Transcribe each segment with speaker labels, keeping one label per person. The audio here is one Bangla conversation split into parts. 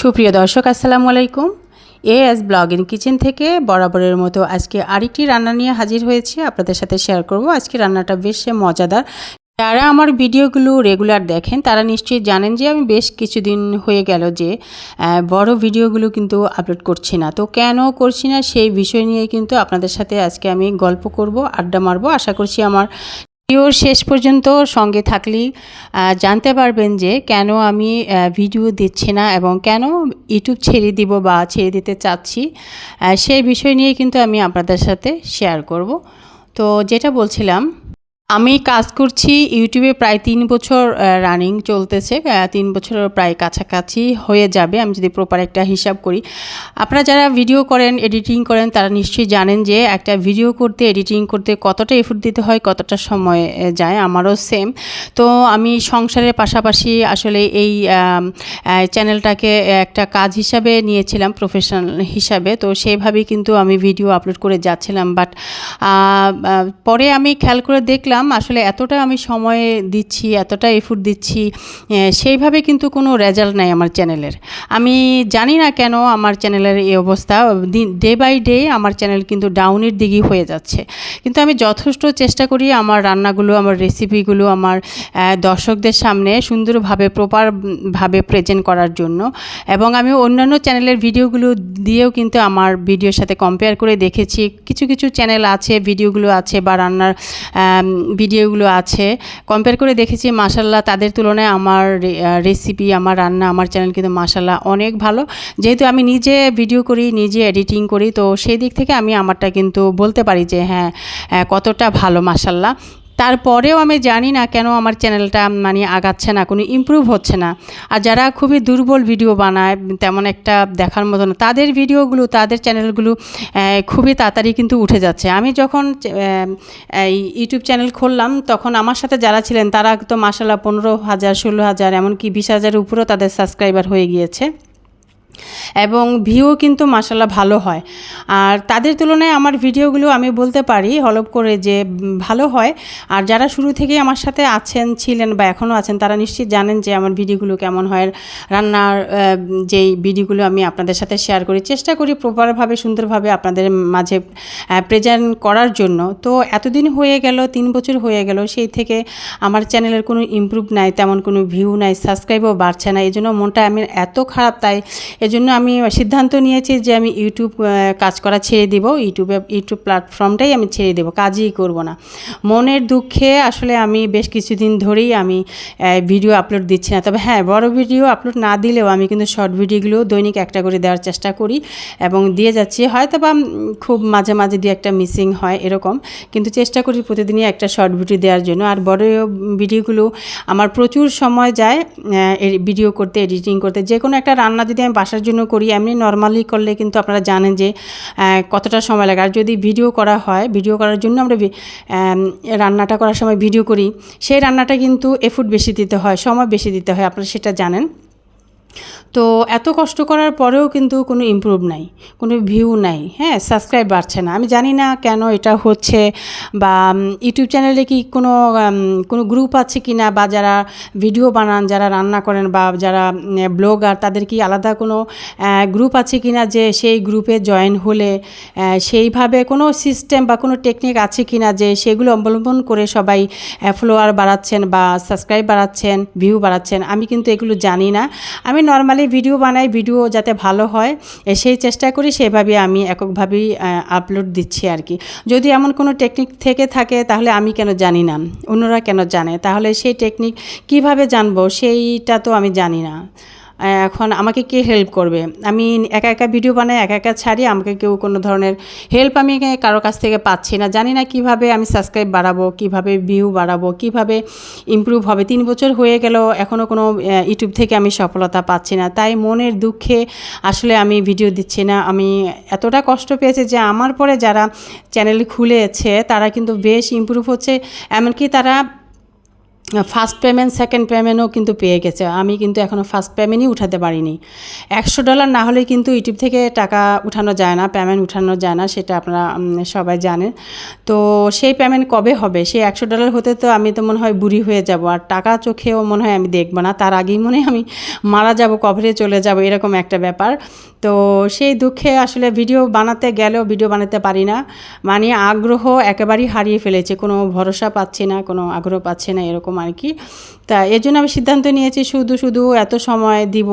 Speaker 1: সুপ্রিয় দর্শক, আসসালামু আলাইকুম। A S blog in kitchen থেকে বরাবরের মতো আজকে আরেকটি রান্না নিয়ে হাজির হয়েছি। আপনাদের সাথে শেয়ার করব। আজকে রান্নাটা বেশ মজাদার। যারা আমার ভিডিওগুলো রেগুলার দেখেন, তারা নিশ্চয়ই জানেন যে আমি বেশ কিছুদিন হয়ে গেল যে বড় ভিডিওগুলো কিন্তু আপলোড করছি না। তো কেন করছি না সেই বিষয় নিয়ে কিন্তু আপনাদের সাথে আজকে আমি গল্প করব, আড্ডা মারবো। আশা করছি আমার ভিডিওর শেষ পর্যন্ত সঙ্গে থাকলেই জানতে পারবেন যে কেন আমি ভিডিও দিচ্ছি না এবং কেন ইউটিউব ছেড়ে দিব বা ছেড়ে দিতে চাচ্ছি সেই বিষয় নিয়ে কিন্তু আমি আপনাদের সাথে শেয়ার করব। তো যেটা বলছিলাম আমি কাজ করছি ইউটিউবে প্রায় তিন বছর রানিং চলতেছে তিন বছরের প্রায় কাছাকাছি হয়ে যাবে, আমি যদি প্রপার একটা হিসাব করি। আপনারা যারা ভিডিও করেন এডিটিং করেন, তারা নিশ্চয়ই জানেন যে একটা ভিডিও করতে এডিটিং করতে কতটা এফোর্ট দিতে হয়, কতটা সময় যায়, আমারও সেম তো আমি সংসারের পাশাপাশি আসলে এই চ্যানেলটাকে একটা কাজ হিসাবে নিয়েছিলাম প্রফেশনাল হিসাবে। তো সেইভাবেই কিন্তু আমি ভিডিও আপলোড করে যাচ্ছিলাম বাট পরে আমি খেয়াল করে দেখলাম আসলে এতটা আমি সময় দিচ্ছি, এতটা এফোর্ট দিচ্ছি সেইভাবে কিন্তু কোনো রেজাল্ট নাই আমার চ্যানেলের আমি জানি না কেন আমার চ্যানেলের এই অবস্থা ডে বাই ডে আমার চ্যানেল কিন্তু ডাউনের দিকেই হয়ে যাচ্ছে। কিন্তু আমি যথেষ্ট চেষ্টা করি আমার রান্নাগুলো, আমার রেসিপিগুলো আমার দর্শকদের সামনে সুন্দরভাবে প্রপারভাবে প্রেজেন্ট করার জন্য। এবং আমি অন্যান্য চ্যানেলের ভিডিওগুলো দিয়েও কিন্তু আমার ভিডিওর সাথে কম্পেয়ার করে দেখেছি। কিছু কিছু চ্যানেল আছে ভিডিওগুলো আছে বা রান্নার ভিডিওগুলো আছে। কম্পেয়ার করে দেখেছি মাসাল্লাহ তাদের তুলনায় আমার রেসিপি আমার রান্না, আমার চ্যানেল কিন্তু মাসাল্লাহ অনেক ভালো। যেহেতু আমি নিজে ভিডিও করি, নিজে এডিটিং করি, তো সেই দিক থেকে আমি আমারটা কিন্তু বলতে পারি যে হ্যাঁ কতটা ভালো মাসাল্লাহ তারপরেও আমি জানি না কেন আমার চ্যানেলটা মানে আগাচ্ছে না, কোনো ইমপ্রুভ হচ্ছে না। আর যারা খুবই দুর্বল ভিডিও বানায়, তেমন একটা দেখার মতো না, তাদের ভিডিওগুলো তাদের চ্যানেলগুলো খুবই তাড়াতাড়ি কিন্তু উঠে যাচ্ছে। আমি যখন এই ইউটিউব চ্যানেল খুললাম, তখন আমার সাথে যারা ছিলেন, তারা তো মাসাল্লাহ পনেরো হাজার, ষোলো হাজার, এমনকি বিশ হাজারের উপরেও তাদের সাবস্ক্রাইবার হয়ে গিয়েছে। এবং ভিউ কিন্তু মাসাল্লাহ ভালো হয়। আর তাদের তুলনায় আমার ভিডিওগুলো আমি বলতে পারি, হলপ করে যে ভালো হয়। আর যারা শুরু থেকেই আমার সাথে আছেন, ছিলেন বা এখনও আছেন, তারা নিশ্চিত জানেন যে আমার ভিডিওগুলো কেমন হয়। রান্নার যেই ভিডিওগুলো আমি আপনাদের সাথে শেয়ার করি, চেষ্টা করি প্রপারভাবে সুন্দরভাবে আপনাদের মাঝে প্রেজেন্ট করার জন্য। তো এতদিন হয়ে গেল, তিন বছর হয়ে গেল, সেই থেকে আমার চ্যানেলের কোনো ইমপ্রুভ নাই, তেমন কোনো ভিউ নাই সাবস্ক্রাইবও বাড়ছে না। এই জন্য মনটা আমি এত খারাপ, তাই এজন্য আমি সিদ্ধান্ত নিয়েছি যে আমি ইউটিউব কাজ করা ছেড়ে দিব। ইউটিউবে, ইউটিউব প্ল্যাটফর্মটাই আমি ছেড়ে দেবো, কাজই করব না। মনের দুঃখে আসলে আমি বেশ কিছুদিন ধরেই আমি ভিডিও আপলোড দিচ্ছি না। তবে হ্যাঁ বড় ভিডিও আপলোড না দিলেও আমি কিন্তু শর্ট ভিডিওগুলো দৈনিক একটা করে দেওয়ার চেষ্টা করি এবং দিয়ে যাচ্ছি। হয়তো বা খুব মাঝে মাঝে দিয়ে একটা মিসিং হয় এরকম, কিন্তু চেষ্টা করি প্রতিদিনই একটা শর্ট ভিডিও দেওয়ার জন্য। আর বড় ভিডিওগুলো আমার প্রচুর সময় যায় ভিডিও করতে এডিটিং করতে। যে কোনো একটা রান্না যদি আমি বাসার জন্য করি, এমনি নর্মালি করলে কিন্তু আপনারা জানেন যে কতটা সময় লাগে। আর যদি ভিডিও করা হয় ভিডিও করার জন্য আমরা রান্নাটা করার সময় ভিডিও করি। সেই রান্নাটা কিন্তু এফুট বেশি দিতে হয়, সময় বেশি দিতে হয়, আপনারা সেটা জানেন। তো এত কষ্ট করার পরেও কিন্তু কোনো ইমপ্রুভ নাই, কোনো ভিউ নাই হ্যাঁ সাবস্ক্রাইব বাড়ছে না। আমি জানি না কেন এটা হচ্ছে বা ইউটিউব চ্যানেলে কি কোনো কোনো গ্রুপ আছে কি না বা যারা ভিডিও বানান, যারা রান্না করেন বা যারা ব্লগার তাদের কি আলাদা কোনো গ্রুপ আছে কি না যে সেই গ্রুপে জয়েন হলে সেইভাবে কোনো সিস্টেম বা কোনো টেকনিক আছে কি না যে সেগুলো অবলম্বন করে সবাই ফলোয়ার বাড়াচ্ছেন বা সাবস্ক্রাইব বাড়াচ্ছেন ভিউ বাড়াচ্ছেন, আমি কিন্তু এগুলো জানি না। আমি নর্মালি ভিডিও বানাই ভিডিও যাতে ভালো হয় সেই চেষ্টা করি, সেভাবে আমি এককভাবেই আপলোড দিচ্ছি আর কি। যদি এমন কোনো টেকনিক থেকে থাকে, তাহলে আমি কেন জানি না, অন্যরা কেন জানে? তাহলে সেই টেকনিক কীভাবে জানব, সেইটা তো আমি জানি না। এখন আমাকে কে হেল্প করবে? আমি একা একা ভিডিও বানাই, একা একা ছাড়ি, আমাকে কেউ কোনো ধরনের হেল্প আমি কারও কাছ থেকে পাচ্ছি না। জানি না কীভাবে আমি সাবস্ক্রাইব বাড়াবো, কীভাবে ভিউ বাড়াবো, কীভাবে ইমপ্রুভ হবে। তিন বছর হয়ে গেল এখনও কোনো ইউটিউব থেকে আমি সফলতা পাচ্ছি না। তাই মনের দুঃখে আসলে আমি ভিডিও দিচ্ছি না। আমি এতটা কষ্ট পেয়েছি যে আমার পরে যারা চ্যানেল খুলেছে, তারা কিন্তু বেশ ইমপ্রুভ হচ্ছে। এমনকি তারা ফার্স্ট পেমেন্ট সেকেন্ড পেমেন্টও কিন্তু পেয়ে গেছে। আমি কিন্তু এখনও ফার্স্ট পেমেন্টই উঠাতে পারিনি। একশো ডলার না হলে কিন্তু ইউটিউব থেকে টাকা উঠানো যায় না পেমেন্ট উঠানো যায় না, সেটা আপনারা সবাই জানেন। তো সেই পেমেন্ট কবে হবে? সেই একশো ডলার হতে তো আমি তো মনে হয় বুড়ি হয়ে যাব। আর টাকা চোখেও মনে হয় আমি দেখব না। তার আগেই মনে আমি মারা যাব কভারে চলে যাব, এরকম একটা ব্যাপার। তো সেই দুঃখে আসলে ভিডিও বানাতে গেলেও ভিডিও বানাতে পারি না। মানে আগ্রহ একেবারেই হারিয়ে ফেলেছে। কোনো ভরসা পাচ্ছি না, কোনো আগ্রহ পাচ্ছি না, এরকম আর কি। তা এর জন্য আমি সিদ্ধান্ত নিয়েছি শুধু শুধু এত সময় দিব,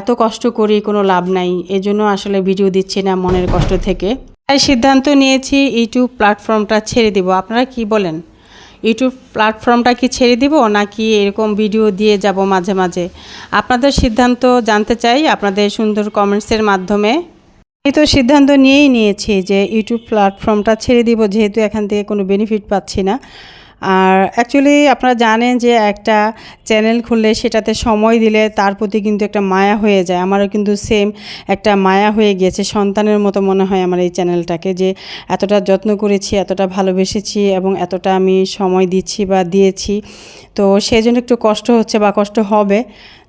Speaker 1: এত কষ্ট করি কোনো লাভ নাই এই জন্য আসলে ভিডিও দিচ্ছি না মনের কষ্ট থেকে। তাই সিদ্ধান্ত নিয়েছি ইউটিউব প্ল্যাটফর্মটা ছেড়ে দিব। আপনারা কি বলেন? ইউটিউব প্ল্যাটফর্মটা কি ছেড়ে দিব নাকি এরকম ভিডিও দিয়ে যাব মাঝে মাঝে? আপনাদের সিদ্ধান্ত জানতে চাই আপনাদের সুন্দর কমেন্টসের মাধ্যমে। আমি তো সিদ্ধান্ত নিয়েই নিয়েছি যে ইউটিউব প্ল্যাটফর্মটা ছেড়ে দিব, যেহেতু এখান থেকে কোনো বেনিফিট পাচ্ছি না। আর অ্যাকচুয়ালি আপনারা জানেন যে একটা চ্যানেল খুললে সেটাতে সময় দিলে তার প্রতি কিন্তু একটা মায়া হয়ে যায়। আমারও কিন্তু সেম একটা মায়া হয়ে গিয়েছে। সন্তানের মতো মনে হয় আমার এই চ্যানেলটাকে যে এতটা যত্ন করেছি, এতটা ভালোবেসেছি এবং এতটা আমি সময় দিচ্ছি বা দিয়েছি। তো সেই জন্য একটু কষ্ট হচ্ছে বা কষ্ট হবে।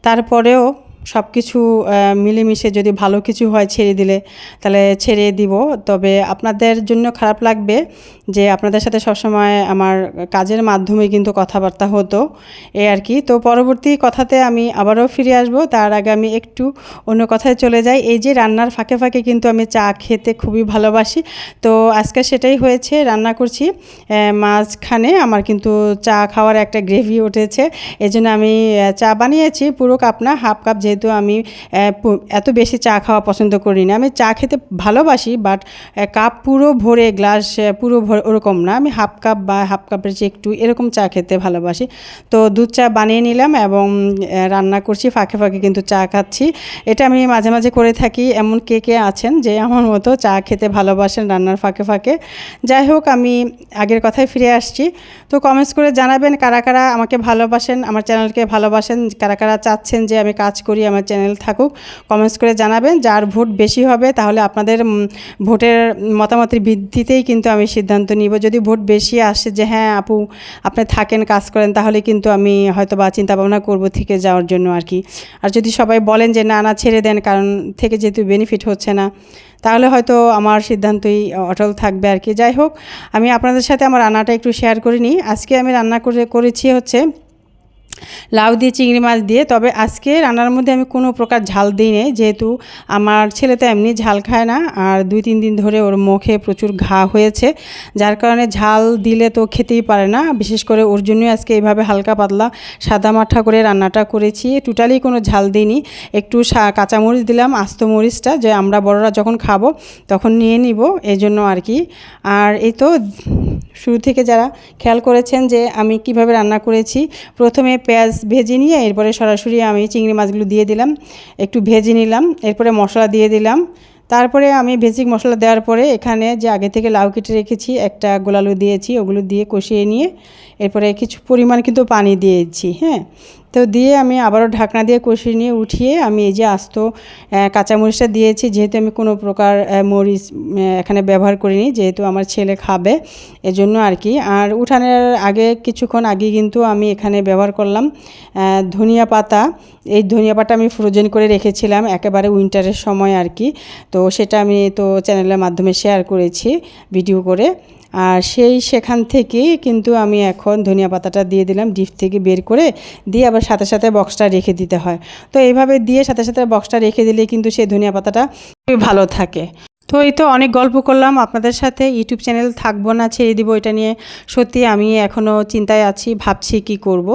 Speaker 1: তারপরেও সব কিছু মিলেমিশে যদি ভালো কিছু হয় ছেড়ে দিলে, তাহলে ছেড়ে দিব। তবে আপনাদের জন্য খারাপ লাগবে যে আপনাদের সাথে সবসময় আমার কাজের মাধ্যমে কিন্তু কথাবার্তা হতো, এ আর কি। তো পরবর্তী কথাতে আমি আবারও ফিরে আসব। তার আগে আমি একটু অন্য কথায় চলে যাই। এই যে রান্নার ফাঁকে ফাঁকে কিন্তু আমি চা খেতে খুবই ভালোবাসি। তো আজকে সেটাই হয়েছে, রান্না করছি। মাঝখানে আমার কিন্তু চা খাওয়ার একটা গ্রেভি উঠেছে। এই জন্য আমি চা বানিয়েছি। পুরো কাপ না, হাফ কাপ যেহেতু আমি এত বেশি চা খাওয়া পছন্দ করি না আমি চা খেতে ভালোবাসি বাট কাপ পুরো ভরে গ্লাস পুরো ভরে ওরকম না। আমি হাফ কাপ বা হাফ কাপের চেয়ে একটু এরকম চা খেতে ভালোবাসি। তো দুধ চা বানিয়ে নিলাম এবং রান্না করছি, ফাঁকে ফাঁকে কিন্তু চা খাচ্ছি। এটা আমি মাঝে মাঝে করে থাকি। এমন কে কে আছেন যে আমার মতো চা খেতে ভালোবাসেন রান্নার ফাঁকে ফাঁকে? যাই হোক, আমি আগের কথায় ফিরে আসছি। তো কমেন্টস করে জানাবেন কারা কারা আমাকে ভালোবাসেন, আমার চ্যানেলকে ভালোবাসেন, কারা কারা চাচ্ছেন যে আমি কাজ করি। আমার চ্যানেল থাকুক কমেন্টস করে জানাবেন। যার ভোট বেশি হবে, তাহলে আপনাদের ভোটের মতামতের ভিত্তিতেই কিন্তু আমি সিদ্ধান্ত নিব। যদি ভোট বেশি আসে যে হ্যাঁ আপু, আপনি থাকেন, কাজ করেন, তাহলে কিন্তু আমি হয়তো বা চিন্তা ভাবনা করব থেকে যাওয়ার জন্য আর কি। আর যদি সবাই বলেন যে, না না, ছেড়ে দেন, কারণ থেকে যেহেতু বেনিফিট হচ্ছে না, তাহলে হয়তো আমার সিদ্ধান্তই অটল থাকবে আর কি। যাই হোক, আমি আপনাদের সাথে আমার রান্নাটা একটু শেয়ার করে নিই। আজকে আমি রান্না করে, করেছি হচ্ছে লাউ দিয়ে, চিংড়ি মাছ দিয়ে। তবে আজকে রান্নার মধ্যে আমি কোনো প্রকার ঝাল দিই নি যেহেতু আমার ছেলে তো এমনি ঝাল খায় না। আর দুই, তিন দিন ধরে ওর মুখে প্রচুর ঘা হয়েছে। যার কারণে ঝাল দিলে তো খেতেই পারে না। বিশেষ করে ওর জন্যই আজকে এইভাবে হালকা পাতলা সাদা মাঠা করে রান্নাটা করেছি। টোটালি কোনো ঝাল দিইনি। একটু কাঁচামরিচ দিলাম, আস্ত মরিচটা, যে আমরা বড়রা যখন খাব তখন নিয়ে নিব এই জন্য আর কি। আর এই তো শুরু থেকে যারা খেয়াল করেছেন যে আমি কীভাবে রান্না করেছি, প্রথমে পেঁয়াজ ভেজে নিয়ে এরপরে সরাসরি আমি চিংড়ি মাছগুলো দিয়ে দিলাম, একটু ভেজে নিলাম, এরপরে মশলা দিয়ে দিলাম। তারপরে আমি ভেজিক মশলা দেওয়ার পরে এখানে যে আগে থেকে লাউ কেটে রেখেছি, একটা গোলালু দিয়েছি, ওগুলো দিয়ে কষিয়ে নিয়ে এরপরে কিছু পরিমাণ কিন্তু পানি দিয়েছি হ্যাঁ। তো দিয়ে আমি আবারও ঢাকনা দিয়ে কষিয়ে নিয়ে উঠিয়ে আমি এই যে আস্ত কাঁচামরিচটা দিয়েছি। যেহেতু আমি কোনো প্রকার মরিচ এখানে ব্যবহার করিনি, যেহেতু আমার ছেলে খাবে, এজন্য আর কি। আর উঠানের আগে, কিছুক্ষণ আগে কিন্তু আমি এখানে ব্যবহার করলাম ধনিয়া পাতা। এই ধনিয়া পাতা আমি ফ্রোজেন করে রেখেছিলাম, একেবারে উইন্টারের সময় আর কি। তো সেটা আমি তো চ্যানেলের মাধ্যমে শেয়ার করেছি ভিডিও করে। আর সেই সেখান থেকে কিন্তু আমি এখন ধনিয়া পাতাটা দিয়ে দিলাম, ডিপ থেকে বের করে দিয়ে আবার সাথে সাথে বক্সটা রেখে দিতে হয়। তো এইভাবে দিয়ে সাথে সাথে বক্সটা রেখে দিলে কিন্তু সেই ধনিয়া পাতাটা ভালো থাকে। তো এই তো অনেক গল্প করলাম, আপনাদের সাথে ইউটিউব চ্যানেল থাকব না, ছেড়ে দিব এটা নিয়ে। সত্যি আমি এখনও চিন্তায় আছি, ভাবছি কি করব।